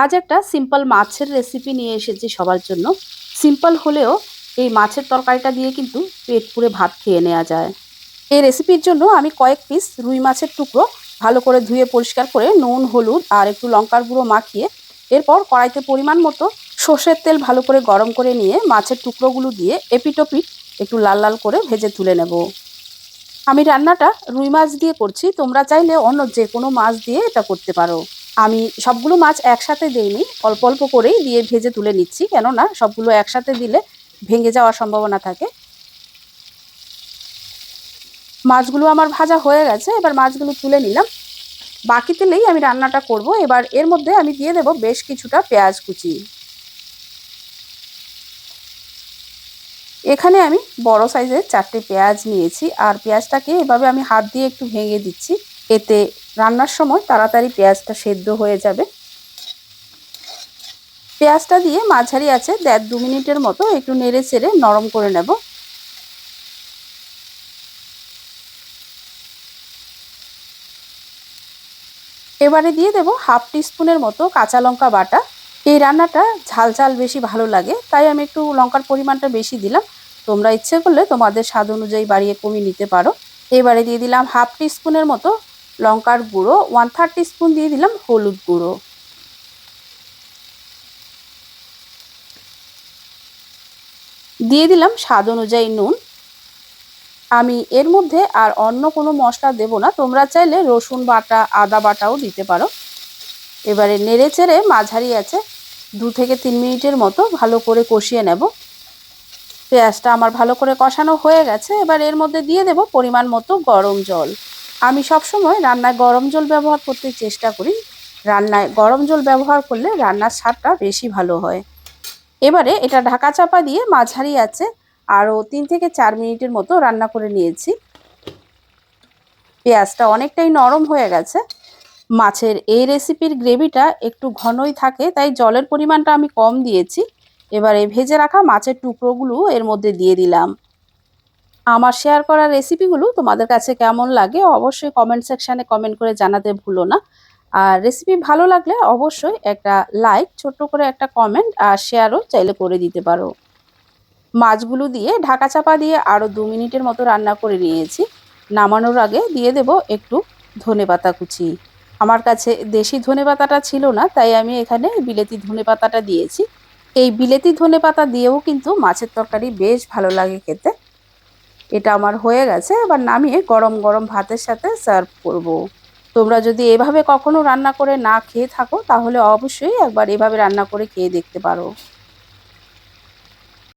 আজ একটা সিম্পল মাছের রেসিপি নিয়ে এসেছি সবার জন্য। সিম্পল হলেও এই মাছের তরকারিটা দিয়ে কিন্তু পেট পুরে ভাত খেয়ে নেওয়া যায়। এই রেসিপির জন্য আমি কয়েক পিস রুই মাছের টুকরো ভালো করে ধুয়ে পরিষ্কার করে নুন, হলুদ আর একটু লঙ্কার গুঁড়ো মাখিয়ে এরপর কড়াইতে পরিমাণ মতো সর্ষের তেল ভালো করে গরম করে নিয়ে মাছের টুকরোগুলো দিয়ে এপিটোপিট একটু লাল লাল করে ভেজে তুলে নেব। আমি রান্নাটা রুই মাছ দিয়ে করছি, তোমরা চাইলে অন্য যে কোনো মাছ দিয়ে এটা করতে পারো। আমি সবগুলো মাছ একসাথে দিইনি, অল্প অল্প করেই দিয়ে ভেজে তুলে নিচ্ছি, কেননা সবগুলো একসাথে দিলে ভেঙে যাওয়ার সম্ভাবনা থাকে। মাছগুলো আমার ভাজা হয়ে গেছে, এবার মাছগুলো তুলে নিলাম। বাকি তেলেই আমি রান্নাটা করব, এবার এর মধ্যে আমি দিয়ে দেব বেশ কিছুটা পেঁয়াজ কুচি। এখানে আমি বড় সাইজের চারটে পেঁয়াজ নিয়েছি, আর পেঁয়াজটাকে এভাবে আমি হাত দিয়ে একটু ভেঙে দিচ্ছি, এতে রান্নার সময় তাড়াতাড়ি পেঁয়াজটা সেদ্ধ হয়ে যাবে। পেঁয়াজটা দিয়ে মাঝারি আছে দেড় দু মিনিটের মতো একটু নেড়ে চেড়ে নরম করে নেব। এবারে দিয়ে দেব হাফ টিস্পুনের মতো কাঁচা লঙ্কা বাটা। এই রান্নাটা ঝাল ঝাল বেশি ভালো লাগে, তাই আমি একটু লঙ্কার পরিমাণটা বেশি দিলাম। তোমরা ইচ্ছে করলে তোমাদের স্বাদ অনুযায়ী বাড়িয়ে কমিয়ে নিতে পারো। এবারে দিয়ে দিলাম হাফ টিস্পুনের মতো লঙ্কার গুঁড়ো ওয়ান থার্ড স্পুন দিয়ে দিলাম হলুদ গুঁড়ো। দিয়ে দিলাম স্বাদ অনুযায়ী নুন। আমি এর মধ্যে আর অন্য কোনো মশলা দেব না, তোমরা চাইলে রসুন বাটা, আদা বাটাও দিতে পারো। এবারে নেড়ে চেড়ে মাঝারি আছে, দু থেকে তিন মিনিটের মতো ভালো করে কষিয়ে নেব। পেঁয়াজটা আমার ভালো করে কষানো হয়ে গেছে, এবার এর মধ্যে দিয়ে দেব পরিমাণ মতো গরম জল। আমি সবসময় রান্নায় গরম জল ব্যবহার করতে চেষ্টা করি। রান্নায় গরম জল ব্যবহার করলে রান্নার স্বাদটা বেশি ভালো হয়। এবারে এটা ঢাকা চাপা দিয়ে মাঝারি আছে, আরও তিন থেকে চার মিনিটের মতো রান্না করে নিয়েছি। পেঁয়াজটা অনেকটাই নরম হয়ে গেছে। মাছের এই রেসিপির গ্রেভিটা একটু ঘনই থাকে, তাই জলের পরিমাণটা আমি কম দিয়েছি। এবারে ভেজে রাখা মাছের টুকরোগুলো এর মধ্যে দিয়ে দিলাম। আমার শেয়ার করা রেসিপিগুলো তোমাদের কাছে কেমন লাগে, অবশ্যই কমেন্ট সেকশানে কমেন্ট করে জানাতে ভুলো না। আর রেসিপি ভালো লাগলে অবশ্যই একটা লাইক ছোট্ট করে একটা কমেন্ট আর শেয়ারও চাইলে করে দিতে পারো। মাছগুলো দিয়ে ঢাকা চাপা দিয়ে আরও দু মিনিটের মতো রান্না করে নিয়েছি। নামানোর আগে দিয়ে দেব একটু ধনে পাতা কুচি। আমার কাছে দেশি ধনে পাতাটা ছিল না, তাই আমি এখানে বিলেতি ধনে পাতাটা দিয়েছি। এই বিলেতি ধনে পাতা দিয়েও কিন্তু মাছের তরকারি বেশ ভালো লাগে খেতে। এটা আমার হয়ে গেছে, এবার নামিয়ে গরম গরম ভাতের সাথে সার্ভ করব। তোমরা যদি এভাবে কখনো রান্না করে না খেয়ে থাকো, তাহলে অবশ্যই একবার এভাবে রান্না করে খেয়ে দেখতে পারো